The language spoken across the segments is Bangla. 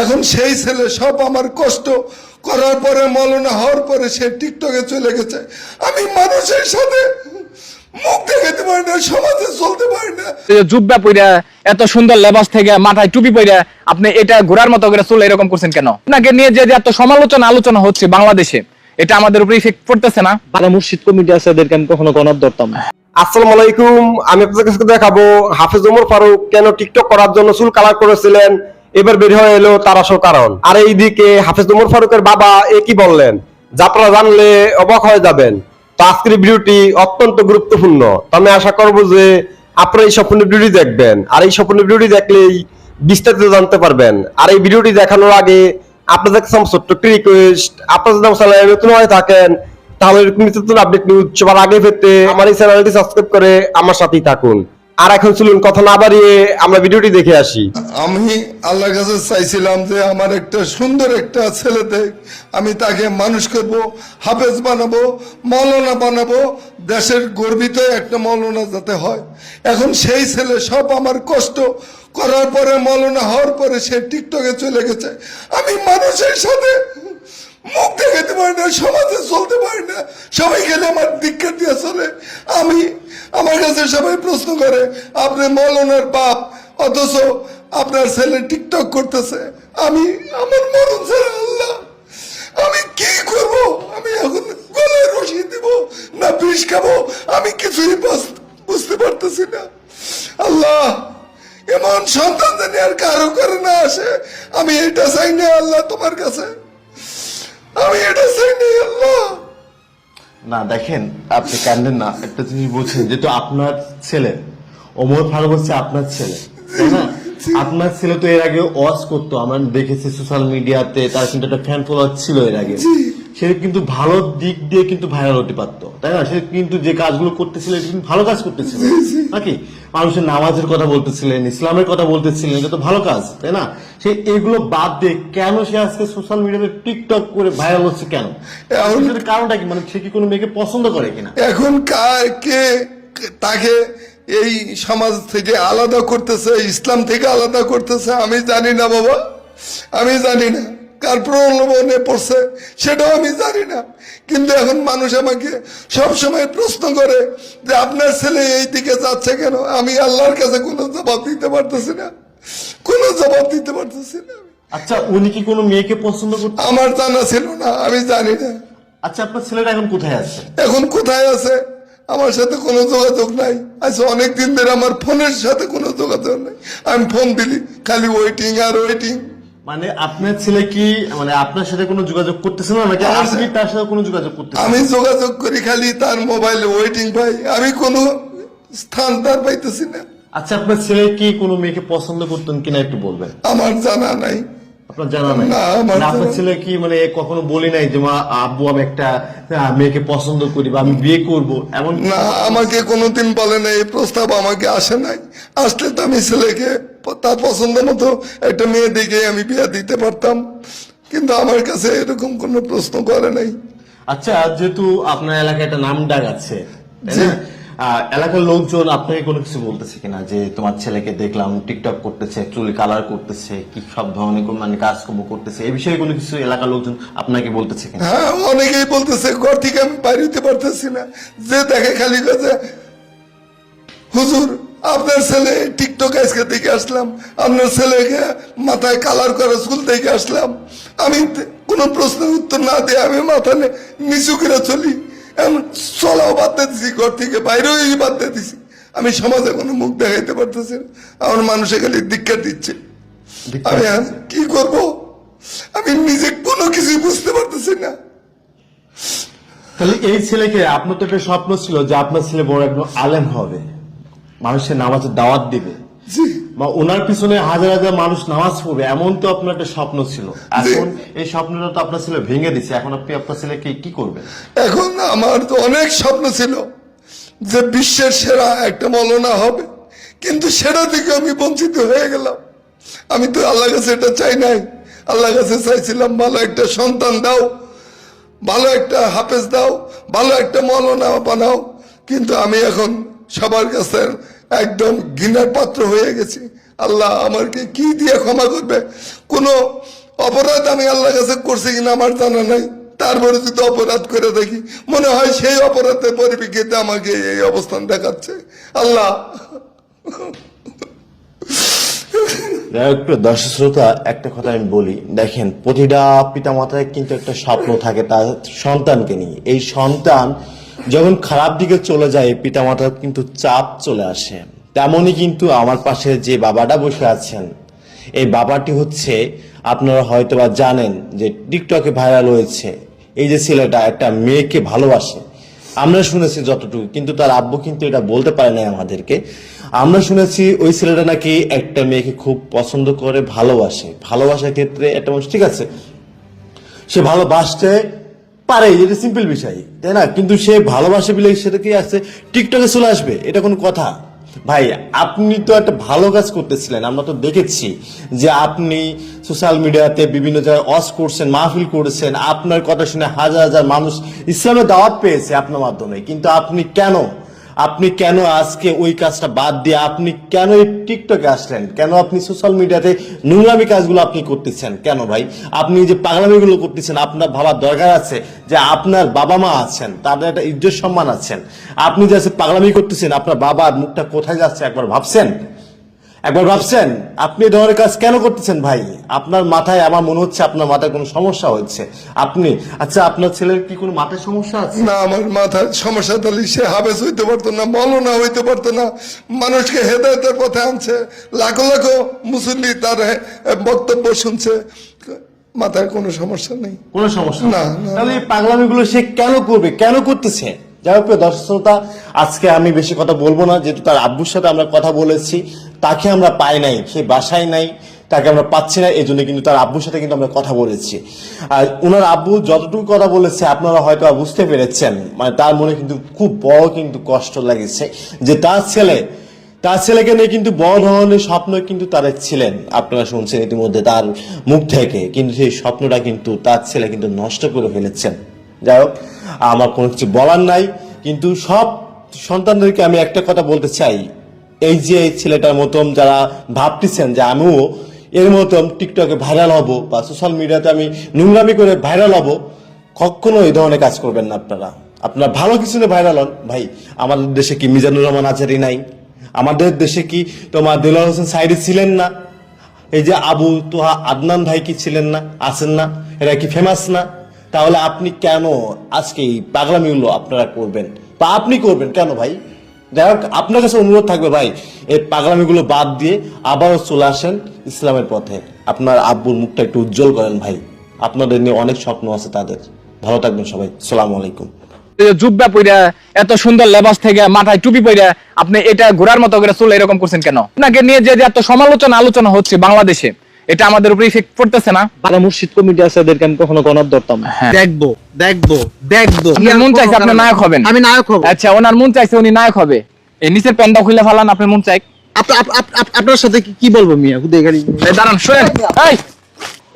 এখন সেই ছেলে সব আমার কষ্ট করার পরে মলনা হওয়ার পরে সে টিকটকে চলে গেছে। আমি মানুষের সাথে মুখ দেখাতে পারি না সমাজে চলতে পারি না। জুব্বা পইরা এত সুন্দর লেবাস থেকে মাথায় টুপি পইরা আপনি এটা ঘোরার মতো করে চলে এরকম করছেন কেন? আপনাকে নিয়ে যে যে এত সমালোচনা আলোচনা হচ্ছে বাংলাদেশে এটা আমাদের উপরে ইফেক্ট পড়তেছে না? যারা মুর্শিদ কমিটি আছে এদেরকে আমি কখনো গণত ধরতাম না। আসসালামু আলাইকুম আমি আপনাদের কাছে দেখাবো হাফিজ ওমর ফারুক কেন টিকটক করার জন্য চুল কালার করেছিলেন? এবার বের হয়ে এলো তার আসল কারণ। আর এইদিকে হাফিজ ওমর ফারুকের বাবা এ কি বললেন? যা আপনারা জানলে অবাক হয়ে যাবেন। তো আজকের ভিডিওটি অত্যন্ত গুরুত্বপূর্ণ। তো আমি আশা করব যে আপনারা এই সম্পূর্ণ ভিডিওটি দেখবেন। আর এই সম্পূর্ণ ভিডিওটি দেখলেই বিস্তারিত জানতে পারবেন। আর এই ভিডিওটি দেখানোর আগে আপনাদের কাছে আমার ছোট্ট একটি রিকোয়েস্ট আপনারা যদি আমার চ্যানেলে নতুন হয়ে থাকেন, তাহলে নিত্য নতুন আপডেট নিউজ সবার আগে পেতে আমার এই চ্যানেলটি সাবস্ক্রাইব করে আমার সাথেই থাকুন। আর এখন চলুন কথা না বাড়িয়ে আমরা ভিডিওটি দেখে আসি। আমি আল্লাহর কাছে চাইছিলাম যে আমার একটা সুন্দর একটা ছেলেতে আমি তাকে মানুষ করব, হাফেজ বানাবো, মৌলানা বানাবো, দেশের গর্বিত একটা মৌলানা যাতে হয়। এখন সেই ছেলে সব আমার কষ্ট করার পরে, মৌলানা হওয়ার পরে সে টিকটকে চলে গেছে। আমি মানুষের সাথে মুখ দেখাতে পারি না, সমাজে চলতে পারি না। সবাই গেলে আমার দীক্ষা দিয়ে চলে। আমি, আমার কাছে সবাই প্রশ্ন করে, আপনি মৌলানার বাপ, অথচ আপনার ছেলে টিকটক করতেছে। আমি, আমার মরণ ছেলে আল্লাহ, আমি কি করব? আমি এখন গলায় রশি দিব, না বিষ খাব? আমি কিছুই বুঝতে পারতেছি না। আল্লাহ, এমন সন্তান জানি আর কারও করে না আসে, আমি এটা চাই না আল্লাহ তোমার কাছে। আমি এটা চাই না আল্লাহ। না দেখেন আপনি কান্দেন না। একটা জিনিস বলছেন যেহেতু আপনার ছেলে ওমর ফারুক হচ্ছে আপনার ছেলে তাই না? আপনার ছেলে তো এর আগে ওয়াচ করতো আমরা দেখেছি সোশ্যাল মিডিয়াতে তার কিন্তু একটা ফ্যান ফলোয়ার ছিল এর আগে। সে কিন্তু ভালো দিক দিয়ে কিন্তু ভাইরাল হতে পারতো তাই না? সে কিন্তু যে কাজগুলো করতেছিল কিন্তু ভালো কাজ করতেছিল। নাকি? মানুষের নামাজের কথা বলতেছিলেন ইসলামের কথা বলতেছিলেন এটা তো ভালো কাজ তাই না? সে এগুলো বাদ দিয়ে কেন সে আজকে সোশ্যাল মিডিয়াতে টিকটক করে ভাইরাল হচ্ছে কেন? এখন- কারণটা কি? মানে সে কি কোনো মেয়েকে পছন্দ করে কিনা? এখন কার কে তাকে এই সমাজ থেকে আলাদা করতেছে ইসলাম থেকে আলাদা করতেছে আমি জানি না বাবা আমি জানি না। কার প্রলোভনে পড়ছে সেটাও আমি জানি না। কিন্তু এখন মানুষ আমাকে সবসময় প্রশ্ন করে যে আপনার ছেলে এই দিকে যাচ্ছে কেন? আমি আল্লাহর কাছে কোনো জবাব দিতে পারতেছি না। কোনো জবাব দিতে পারতেছি না আচ্ছা উনি কি কোনো মেয়েকে পছন্দ করতেন? আমার জানা ছিল না আমি জানি না। আচ্ছা আপনার ছেলেটা এখন কোথায় আছে? এখন কোথায় আছে? আমার সাথে কোনো যোগাযোগ নাই। আচ্ছা অনেক দিন ধরে আমার ফোনের সাথে কোনো যোগাযোগ নাই। আমি ফোন দিলি খালি ওয়েটিং আর ওয়েটিং মানে আপনার ছেলে কি মানে আপনার সাথে কোনো যোগাযোগ করতেছে না নাকি আমার আপনি তার সাথে কোনো যোগাযোগ করতেছেন? আমি যোগাযোগ করি খালি তার মোবাইলে ওয়েটিং পাই আমি কোনো স্থান তার পাইতেছি না। আচ্ছা আপনার ছেলে কি কোনো মেয়েকে পছন্দ করতেন কিনা একটু বলবেন? আমার জানা নাই। আপনার জানা নাই? না, মানে আপনার ছেলে কি মানে কখনো বলি নাই যে মা আব্বু আমি একটা মেয়েকে পছন্দ করি বা আমি বিয়ে করব? এমন না আমাকে কোনোদিন বলে না এই প্রস্তাব আমাকে আসে নাই। আসলে তো আমি ছেলেকে তার পছন্দ মতো একটা মেয়ে দেখে আমি বিয়ে দিতে পারতাম। কিন্তু আমার কাছে এরকম কোনো প্রশ্ন করে নাই। আচ্ছা যেহেতু আপনার এলাকায় একটা নাম ডাক আছে এলাকার লোকজন আপনাকে কোনো কিছু বলতেছে কিনা? যে তোমার ছেলেকে দেখলাম, টিকটক করতেছে, চুল কালার করতেছে, কি সব ধরনের মানে কাজকর্ম করতেছে? এই বিষয়ে কোনো কিছু এলাকার লোকজন আপনাকে বলতেছে কিনা? হ্যাঁ অনেকেই বলতেছে, ঘর থেকে আমি বাইরে হতে পারতেছি না। যে দেখে খালি কাছে হুজুর, আপনার ছেলে টিকটক আজকে দেখে আসলাম। আপনার ছেলেকে মাথায় কালার করা চুল দেখে আসলাম। আমি কোনো প্রশ্নের উত্তর না দিয়ে আমি মাথা নিচু করে চলি। চলাও বাদ দিয়ে দিছি ঘর থেকে বাইরেও দিয়ে দিছি। আমি সমাজে কোনো মুখ দেখাইতে পারতেছি না। আমার মানুষে খালি দীক্ষা দিচ্ছে। আমি আর কি করব? আমি নিজে কোনো কিছুই বুঝতে পারতেছি না। তাহলে এই ছেলেকে আপনার তো একটা স্বপ্ন ছিল যে আপনার ছেলে বড় একজন আলেম হবে। মানুষের নামাজের দাওয়াত দিবে। জি। বা ওনার পিছনে হাজার হাজার মানুষ নামাজ পড়বে এমন তো আপনার একটা স্বপ্ন ছিল। এখন এই স্বপ্নটা তো আপনার ছেলে ভেঙে দিচ্ছে এখন আপনি আপনার ছেলেকে কি করবেন? এখন আমার তো অনেক স্বপ্ন ছিল যে বিশ্বের সেরা একটা মলনা হবে কিন্তু সেটা থেকে আমি বঞ্চিত হয়ে গেলাম। আমি তো আল্লাহ কাছে এটা চাই নাই। আল্লাহ কাছে চাইছিলাম ভালো একটা সন্তান দাও ভালো একটা হাফেজ দাও ভালো একটা মলনা বানাও কিন্তু আমি এখন সবার কাছে একদম ঘৃণার পাত্র হয়ে গেছি। আল্লাহ আমাকে কি দিয়ে ক্ষমা করবে? কোনো অপরাধ আমি আল্লাহর কাছে করছি কিনা আমার জানা নাই। তারপরে যদি অপরাধ করে দেখি, মনে হয় সেই অপরাধের পরিপ্রেক্ষিতে আমাকে এই অবস্থান দেখাচ্ছে। আল্লাহ। দর্শক শ্রোতা, একটা কথা আমি বলি। দেখেন, প্রতিটা পিতা মাতায় কিন্তু একটা স্বপ্ন থাকে তার সন্তানকে নিয়ে। এই সন্তান যখন খারাপ দিকে চলে যায় পিতা মাতার কিন্তু চাপ চলে আসে। তেমনই কিন্তু আমার পাশে যে বাবাটা বসে আছেন, এই বাবাটি হচ্ছে, আপনারা হয়তো বা জানেন যে টিকটকে ভাইরাল হয়েছে। এই যে ছেলেটা একটা মেয়েকে ভালোবাসে। আমরা শুনেছি যতটুকু, কিন্তু তার আব্বু কিন্তু এটা বলতে পারে নাই আমাদেরকে। আমরা শুনেছি ওই ছেলেটা নাকি একটা মেয়েকে খুব পছন্দ করে, ভালোবাসে। ভালোবাসার ক্ষেত্রে একটা মানুষ, ঠিক আছে, সে ভালোবাসতে পারে এটা সিম্পল বিষয়, তাই না? কিন্তু সে ভালোবাসে বলে সেটা কি আছে? টিকটকে চলে আসবে, এটা কোনো কথা। ভাই, আপনি তো একটা ভালো কাজ করতেছিলেন, আমরা তো দেখেছি যে আপনি সোশ্যাল মিডিয়াতে বিভিন্ন জায়গায় অস করছেন, মাহফিল করেছেন, আপনার কথা শুনে হাজার হাজার মানুষ ইসলামের দাওয়াত পেয়েছে আপনার মাধ্যমে, কিন্তু আপনি কেন আপনি কেন আজকে ওই কাজটা বাদ দিয়ে আপনি কেন এই টিকটকে আসলেন? কেন আপনি সোশ্যাল মিডিয়াতে নোংরামি কাজগুলো আপনি করতেছেন? কেন ভাই? আপনি যে পাগলামিগুলো করতেছেন, আপনার ভাবার দরকার আছে যে আপনার বাবা মা আছেন, তাদের একটা ইজ্জত সম্মান আছেন। আপনি যে পাগলামি করতেছেন, আপনার বাবার মুখটা কোথায় যাচ্ছে একবার ভাবছেন? একবার ভাবছেন আপনি ধরনের কাজ কেন করতেছেন ভাই? আপনার মাথায় আমার মনে হচ্ছে আপনার মাথায় কোনো সমস্যা হচ্ছে। আপনি আচ্ছা আপনার ছেলের কি কোনো মাথায় সমস্যা আছে? না আমার মাথার সমস্যা তাহলে সে হাবেস হইতে পারতো না মলনা হইতে পারতো না মানুষকে হেদায়তের পথে আনছে লাখো লাখো মুসল্লি তার বক্তব্য শুনছে। মাথায় কোনো সমস্যা নেই। কোনো সমস্যা না। তাহলে পাগলামিগুলো সে কেন করবে? কেন করতেছে? যাই হোক দর্শক শ্রোতা, আজকে আমি বেশি কথা বলব না যেহেতু তার আব্বুর সাথে আমরা কথা বলেছি তাকে আমরা পাই নাই সে বাসায় নাই তাকে আমরা পাচ্ছি না এই জন্য কিন্তু তার আব্বুর সাথে কিন্তু আমরা কথা বলেছি। আর ওনার আব্বু যতটুকু কথা বলেছে আপনারা হয়তো বুঝতে পেরেছেন মানে তার মনে কিন্তু খুব বড় কিন্তু কষ্ট লাগেছে যে তার ছেলে তার ছেলেকে নিয়ে কিন্তু বড় ধরনের স্বপ্ন কিন্তু তারা ছিলেন আপনারা শুনছেন ইতিমধ্যে তার মুখ থেকে কিন্তু সেই স্বপ্নটা কিন্তু তার ছেলে কিন্তু নষ্ট করে ফেলেছেন। যাই হোক, আমার কোনো কিছু বলার নাই, কিন্তু সব সন্তানদেরকে আমি একটা কথা বলতে চাই। এই যে এই ছেলেটার মতন যারা ভাবতেছেন যে আমিও এর মতন টিকটকে ভাইরাল হব বা সোশ্যাল মিডিয়াতে আমি নোংরামি করে ভাইরাল হব, কখনো এই ধরনের কাজ করবেন না আপনারা। আপনারা ভালো কিছু নিয়ে ভাইরাল হন। ভাই, আমাদের দেশে কি মিজানুর রহমান আচারি নাই? আমাদের দেশে কি তোমার দিলার হোসেন সাইদি ছিলেন না? এই যে আবু তোহা আদনান ভাই কি ছিলেন না? আছেন না? এরা কি ফেমাস না? তাহলে আপনি কেন আজকে এই পাগলামিগুলো আপনারা করবেন? বা আপনি করবেন কেন ভাই? যাই হোক, আপনার কাছে অনুরোধ থাকবে ভাই, এই পাগলামিগুলো বাদ দিয়ে আবারও চলে আসেন ইসলামের পথে। আপনার আব্বুর মুখটা একটু উজ্জ্বল করেন ভাই। আপনাদের নিয়ে অনেক স্বপ্ন আছে তাদের। ভালো থাকবেন সবাই। সালাম আলাইকুম। জুব্বা পইরা, এত সুন্দর লেবাস থেকে মাথায় টুপি পইরা আপনি এটা ঘোরার মতো করে চুল এরকম করছেন কেন? আপনাকে নিয়ে যে এত সমালোচনা আলোচনা হচ্ছে বাংলাদেশে এটা আমাদের উপরে ইফেক্ট পড়তেছে না। যারা মুর্শিদ কমিটি আছে এদেরকে আমি কখনো গণত ধরতাম হ্যাঁ। দেখব দেখব দেখব। আপনার মন চাইছে আপনি নায়ক হবেন। আমি নায়ক হব। আচ্ছা ওনার মন চাইছে উনি নায়ক হবে। এই নিচের প্যান্টটা খুলে ফালান আপনার মন চাই। আপ- আপ- আপ- আপ- আপনার সাথে কি- কি বলব মিয়া? হুদে গাড়ি। এই দাঁড়ান শোনেন। এই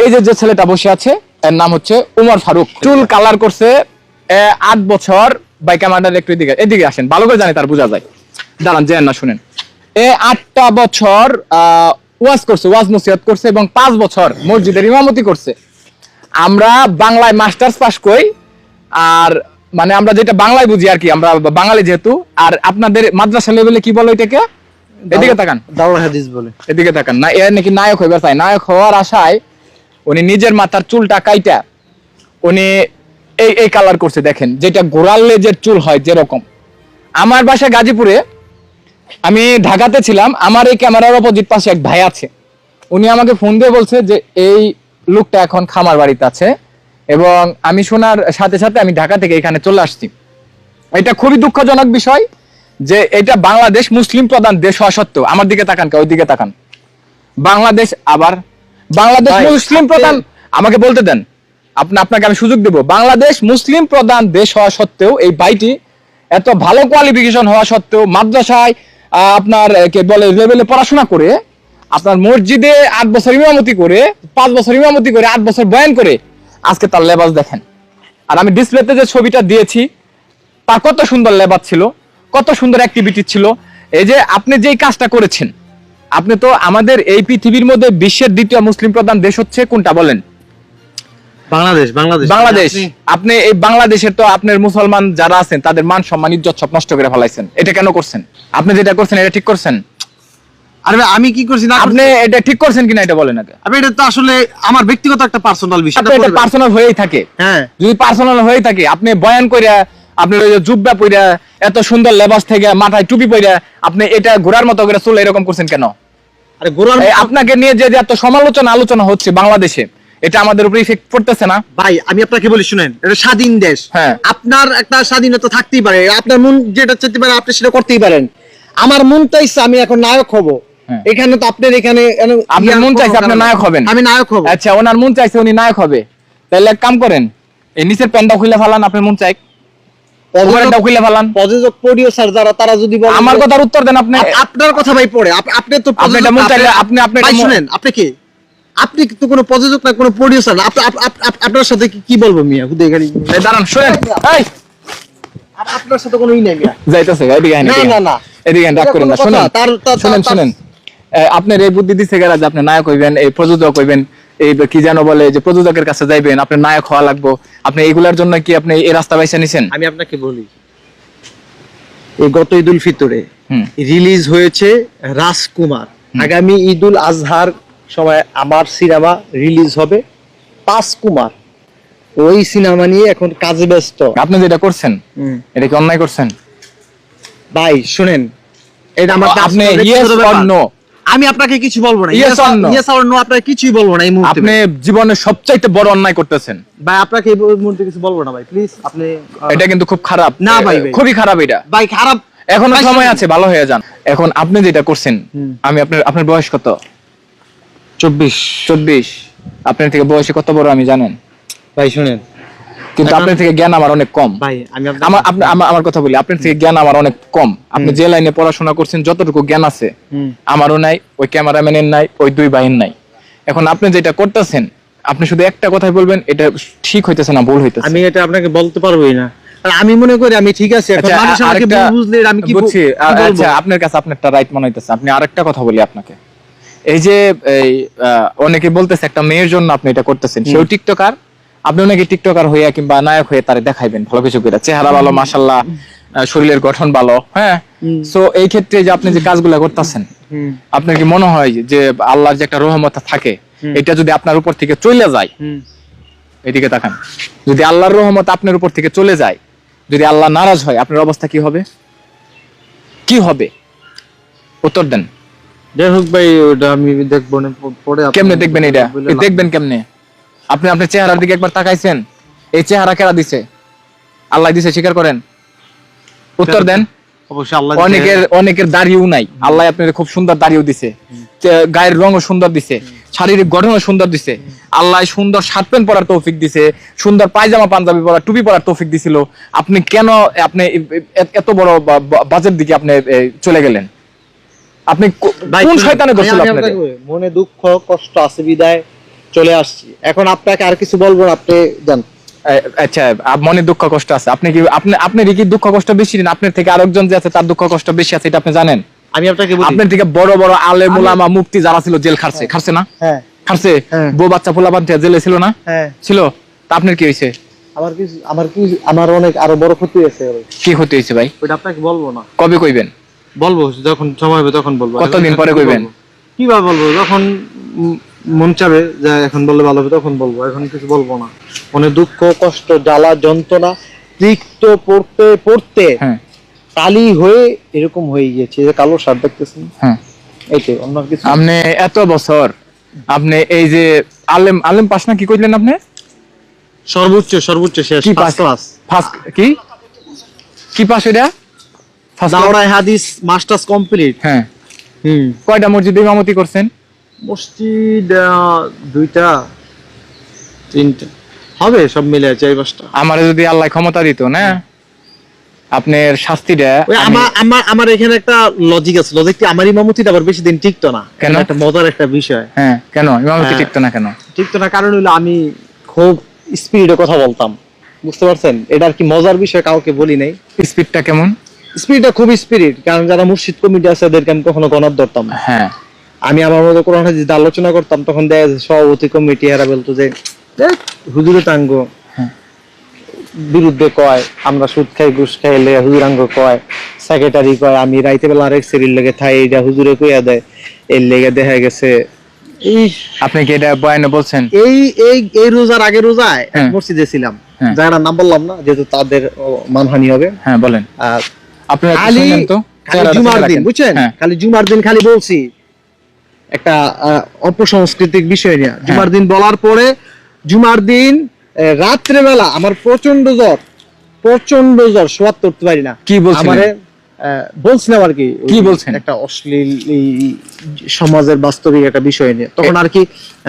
এই যে যে ছেলেটা বসে আছে এর নাম হচ্ছে উমর ফারুক। চুল কালার করছে আট বছর বাইক আমাদের একটু এদিকে এদিকে আসেন। ভালো করে জানি তার বোঝা যায়। দাঁড়ান যেন না শুনেন। এ আটটা বছর আহ, ওয়াজ করছে ওয়াজ নসিহত করছে এবং পাঁচ বছর মসজিদের ইমামতি করছে। আমরা বাংলায় মাস্টার্স পাস করি আর মানে আমরা যেটা বাংলায় বুঝি আর কি আমরা বাঙালি যেহেতু আর আপনাদের মাদ্রাসা লেভেলে কি বলো এটাকে? এদিকে তাকান। দাওরা হাদিস বলে। এদিকে তাকান। না এ নাকি নায়ক হইবার চাই। নায়ক হওয়ার আশায় উনি নিজের মাথার চুলটা কাইটা উনি এই এই কালার করছে দেখেন। যেটা গোড়াল লেজের চুল হয় যেরকম। আমার বাসা গাজীপুরে আমি ঢাকাতে ছিলাম আমার এই ক্যামেরার অপোজিট পাশে এক ভাই আছে। উনি আমাকে ফোন দিয়ে বলছে যে এই লোকটা এখন খামার বাড়িতে আছে এবং আমি শোনার সাথে সাথে আমি ঢাকা থেকে এখানে চলে আসছি। এটা খুবই দুঃখজনক বিষয় যে এটা বাংলাদেশ মুসলিম প্রধান দেশ হওয়া সত্ত্বেও আমার দিকে তাকান ওই দিকে তাকান। বাংলাদেশ আবার বাংলাদেশ মুসলিম প্রধান আমাকে বলতে দেন আপনি আপনাকে আমি সুযোগ দেব। বাংলাদেশ মুসলিম প্রধান দেশ হওয়া সত্ত্বেও এই ভাইটি এত ভালো কোয়ালিফিকেশন হওয়া সত্ত্বেও মাদ্রাসায় আপনার কে বলে লেভেলে পড়াশোনা করে, আপনার মসজিদে আট বছর ইমামতি করে, পাঁচ বছর ইমামতি করে, আট বছর বয়ান করে, আজকে তার লেবাস দেখেন। আর আমি ডিসপ্লেতে যে ছবিটা দিয়েছি, তার কত সুন্দর লেবার ছিল, কত সুন্দর অ্যাক্টিভিটি ছিল। এই যে আপনি যেই কাজটা করেছেন, আপনি তো আমাদের এই পৃথিবীর মধ্যে বিশ্বের দ্বিতীয় মুসলিম প্রধান দেশ হচ্ছে কোনটা বলেন? বাংলাদেশ বাংলাদেশ। বাংলাদেশ। আপনি- এই বাংলাদেশের তো আপনার মুসলমান যারা আছেন তাদের মান সম্মান ইজ্জত সব নষ্ট করে ফেলাইছেন। এটা কেন করছেন? আপনি যেটা করছেন এটা ঠিক করছেন? আরে আমি কি করছি না আপনি এটা ঠিক করছেন কিনা এটা বলেন আগে। এটা তো আসলে আমার ব্যক্তিগত একটা পার্সোনাল বিষয় এটা পার্সোনাল হয়েই থাকে। হ্যাঁ। যদি পার্সোনাল হয়ে থাকে আপনি বয়ান কইরা আপনার ওই যে জুব্বা পইরা এত সুন্দর লেবাস থেকে মাথায় টুপি পইরা আপনি এটা ঘোরার মতো করে চুল এরকম করছেন কেন? আরে এই আপনাকে নিয়ে যে এত সমালোচনা আলোচনা হচ্ছে বাংলাদেশে এটা আমাদের উপরে ইফেক্ট পড়তেছে না। ভাই আমি আপনাকে বলি শুনেন এটা স্বাধীন দেশ। হ্যাঁ। আপনার একটা স্বাধীনতা থাকতেই পারে আপনার মন যেটা চাইতে পারে আপনি সেটা করতেই পারেন। আমার মন চাইছে আমি এখন নায়ক হব। হ্যাঁ। এখানে তো আপনার এখানে আপনার মন চাইছে আপনি নায়ক হবেন। আমি নায়ক হব। আচ্ছা ওনার মন চাইছে উনি নায়ক হবে। তাহলে এক কাম করেন এই নিচের প্যান্টটা খুলে ফেলান আপনার মন চাই। প্রযোজক প্রডিউসার যারা তারা যদি আমার কথার উত্তর দেন আপনি। আপনার কথা ভাই পড়ে আপনি তো আপনি মন আপনি আপনি শুনেন আপনি কি? আপনি তো কোনো প্রযোজক না কোনো প্রডিউসার না। আপ- আপ- আপ- আপ- আপনার সাথে কি- বলব মিয়া? হুদে এখানে দাঁড়ান শুনেন। এই! আপনার সাথে কোনো ই নাই মিয়া। যাইতেছে এদিকে না, না, না। এদিকে রাগ করেন না। শুনেন তার- শুনেন শুনেন। আপনার এই বুদ্ধি দিচ্ছে গেরা যে আপনি নায়ক হইবেন এই প্রযোজক হইবেন এই কি যেন বলে যে প্রযোজকের কাছে যাইবেন আপনি নায়ক হওয়া লাগবো। আপনি এগুলার জন্য কি আপনি এই রাস্তা বাইসা নিছেন? আমি আপনাকে বলি এই গত ঈদুল ফিতরে হুম। রিলিজ হয়েছে রাজকুমার। আগামী ঈদুল আজহার সময় আমার সিনেমা রিলিজ হবে পাঁচ কুমার। ওই সিনেমা নিয়ে এখন কাজে ব্যস্ত। আপনি যেটা করছেন এটা কি অন্যায় করছেন? ভাই শুনেন। এটা আমার আপনি or ব্যাপার। no? আমি আপনাকে কিছু বলব না। Yes or no? Yes or no আপনাকে কিছুই বলব না এই মুহূর্তে। আপনি জীবনে সবচাইতে বড় অন্যায় করতেছেন। ভাই আপনাকে এই মুহূর্তে কিছু বলব না ভাই প্লিজ আপনি এটা কিন্তু খুব খারাপ। না ভাই, ভাই। খুবই খারাপ এটা। ভাই খারাপ। এখনও সময় আছে ভালো হয়ে যান। এখন আপনি যেটা করছেন আমি আপনার আপনার বয়স কত? চব্বিশ। চব্বিশ। আপনার থেকে বয়সে কত বড় আমি জানেন? ভাই শুনেন। কিন্তু আপনার থেকে জ্ঞান আমার অনেক কম। ভাই আমি আপনাকে- আমার কথা বলি আপনার থেকে জ্ঞান আমার অনেক কম। আপনি যে লাইনে পড়াশোনা করছেন যতটুকু জ্ঞান আছে আমারও নাই ওই ক্যামেরাম্যানের নাই ওই দুই বাহির নাই। এখন আপনি যেটা করতেছেন আপনি শুধু একটা কথাই বলবেন এটা ঠিক হইতেছে না ভুল হইতেছে। আমি এটা আপনাকে বলতে পারবোই না। আমি মনে করি আমি ঠিক আছে আচ্ছা, মানুষ আমাকে বুঝলে আমি কি বুঝছি? আচ্ছা আপনার কাছে আপনারটা রাইট মনে হইতেছে। আপনি আরেকটা কথা বলি আপনাকে। এই যে এই অনেকে বলতেছে একটা মেয়ের জন্য আপনি এটা করতেছেন। সেও টিকটকার। আপনি অনেকে টিকটকার হইয়া কিংবা নায়ক হয়ে তারে দেখাইবেন ভালো কিছু করে চেহারা ভালো মাশাল্লাহ আহ, শরীরের গঠন ভালো হ্যাঁ? সো এই ক্ষেত্রে যে আপনি যে কাজগুলা করতেছেন আপনার কি মনে হয় যে আল্লাহর যে একটা রহমত থাকে এটা যদি আপনার উপর থেকে চলে যায়? এদিকে তাকান। যদি আল্লাহর রহমত আপনার উপর থেকে চলে যায় যদি আল্লাহ নারাজ হয় আপনার অবস্থা কি হবে? কি হবে? উত্তর দেন। যাই হোক ভাই ওটা আমি দেখব না পরে কেমনে দেখবেন এটা? দেখবেন কেমনে? আপনি আপনার চেহারার দিকে একবার তাকাইছেন এই চেহারা কেরা দিছে? আল্লাহ দিছে স্বীকার করেন? উত্তর দেন। অবশ্যই আল্লাহ অনেকের অনেকের দাড়িও নাই। আল্লাহ আপনার খুব সুন্দর দাড়িও দিছে। গায়ের রঙও সুন্দর দিছে। শারীরিক গঠনও সুন্দর দিছে। আল্লাহ সুন্দর শার্ট প্যান্ট পরার তৌফিক দিছে। সুন্দর পায়জামা পাঞ্জাবি পরা টুপি পরার তৌফিক দিছিল। আপনি কেন আপনি এত বড় বা- বা- বাজের দিকে আপনি চলে গেলেন? আপনি কোন শয়তানে আপনাকে মনে দুঃখ কষ্ট আছে বিদায় চলে আসছি। এখন আপনাকে আর কিছু বলব আপনি জান আচ্ছা মনে দুঃখ কষ্ট আছে। আপনি কি আপনি আপনার কি দুঃখ কষ্ট বেশি না? আপনার থেকে আরেকজন যে আছে তার দুঃখ কষ্ট বেশি আছে এটা আপনি জানেন? আমি আপনাকে বলি। আপনার থেকে বড় বড় আলে মুলামা মুক্তি যারা ছিল জেল খাটছে। খাটছে না? হ্যাঁ। খাটছে? হ্যাঁ। বউ বাচ্চা পোলা বান্ধে জেলে ছিল না? হ্যাঁ। ছিল? তা আপনার কি হয়েছে? আমার কিছু আমার কি আমার অনেক আরও বড় ক্ষতি হয়েছে। কি ক্ষতি হয়েছে ভাই? ওইটা আপনাকে বলব না। কবে কইবেন? বলব যখন সময় হবে তখন বলব। কতদিন পরে কইবেন? কীভাবে বলব? যখন মন চাবে যে এখন বললে ভালো হবে তখন বলব। এখন কিছু বলব না। মনে দুঃখ কষ্ট জ্বালা যন্ত্রণা তিক্ত পড়তে পড়তে হ্যাঁ। কালি হয়ে এরকম হয়ে গিয়েছে যে কালো সার দেখতেছেন। হ্যাঁ। এইটাই অন্য কিছু? আপনি এত বছর আপনি এই যে আলেম আলেম পাস না কি কইলেন আপনি? সর্বোচ্চ সর্বোচ্চ শেষ কি পাস কি? কি পাস এটা হাদিস মাস্টার্স কমপ্লিট। হ্যাঁ। হুম। কয়টা মসজিদে ইমামতি করছেন? মসজিদ দুইটা তিনটা। হবে সব মিলে চাই পাঁচটা। আমার যদি আল্লাহ ক্ষমতা দিত না? আপনার শাস্তিটা আমার আমার আমার এখানে একটা লজিক আছে। লজিকটি আমার ইমামতিটা আবার বেশি দিন টিকতো না। কেন? একটা মজার একটা বিষয়। হ্যাঁ কেন? ইমামতি হ্যাঁ। টিকতো না কেন? টিকতো না কারণ হলো আমি খুব স্পিডে কথা বলতাম। বুঝতে পারছেন? এটা আর কি মজার বিষয় কাউকে বলি নাই। স্পিডটা কেমন? স্পিডটা খুব স্পিরিট কারণ যারা মুর্শিদ কমিটি আছে এদেরকে আমি কখনো গণার ধরতাম হ্যাঁ। আমি আমার মতো কোরআন হাদিস আলোচনা করতাম তখন দেখা সভাপতি কমিটি এরা বলতো যে "দেখ, হুজুরে টাঙ্গ বিরুদ্ধে কয় আমরা সুদ খাই ঘুষ খাইলে হুজুরাঙ্গ কয় সেক্রেটারি কয় আমি রাইতে বেলা আরেক সেরির লেগে থাই এটা হুজুরে কইয়া দেয় এর লেগে দেখা গেছে এই আপনি কি এটা বয়ানে বলছেন? এই এই এই রোজার আগে রোজায় হ্যাঁ। মসজিদে ছিলাম। হ্যাঁ। যারা নাম বললাম না যেহেতু তাদের মানহানি হবে। হ্যাঁ বলেন। আর আপনারা খালি শুনেন তো। খালি চেহারাটা জুমার দিন বুঝছেন? হ্যাঁ। খালি জুমার দিন খালি বলছি। একটা আহ, অপসংস্কৃতিক বিষয় নিয়ে। হ্যাঁ। জুমার দিন বলার পরে জুমার দিন রাত্রে বেলা আমার প্রচণ্ড জ্বর প্রচণ্ড জ্বর শোয়াত করতে পারি না। কি বলছিলেন? বলছিলাম আর কি কি বলছেন? একটা অশ্লীল সমাজের বাস্তবিক একটা বিষয় নিয়ে। তখন আর কি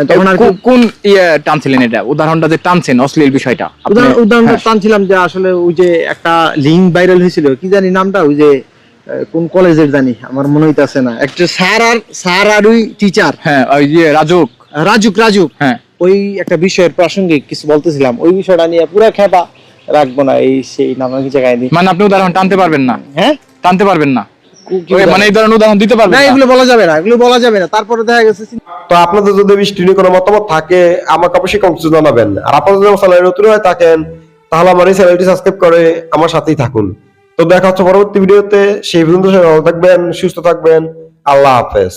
তখন আর কোন ইয়ে টানছিলেন এটা? উদাহরণটা যে টানছেন অশ্লীল বিষয়টা। উদাহরণটা হ্যাঁ, টানছিলাম যে আসলে ওই যে একটা লিঙ্ক ভাইরাল হয়েছিল কি জানি নামটা? ওই যে কোন কলেজের জানি আমার মনে হইতাছে না। একটা স্যার আর স্যার আর ওই টিচার হ্যাঁ ওই যে রাজুক। রাজুক রাজুক। হ্যাঁ। ওই একটা বিষয়ের প্রাসঙ্গিক কিছু বলতেছিলাম ওই বিষয়টা নিয়ে পুরো খেপা রাখব না এই সেই নানান জায়গায় মানে আপনি উদাহরণ টানতে পারবেন না? হ্যাঁ? টানতে পারবেন না। মানে এই ধরনের উদাহরণ দিতে পারবেন না এগুলো বলা যাবে না এগুলো বলা যাবে না। তারপরে দেখা গেছে তো আপনাদের যদি বৃষ্টি নিয়ে কোনো মতামত থাকে আমাকে অবশ্যই কমেন্টস জানাবেন। আর আপনারা যদি আমার চ্যানেলে নতুন হয়ে থাকেন তাহলে আমার এই চ্যানেলটি সাবস্ক্রাইব করে আমার সাথেই থাকুন। তো দেখা হচ্ছে পরবর্তী ভিডিওতে সেই পর্যন্ত সবাই ভালো থাকবেন সুস্থ থাকবেন আল্লাহ হাফেজ।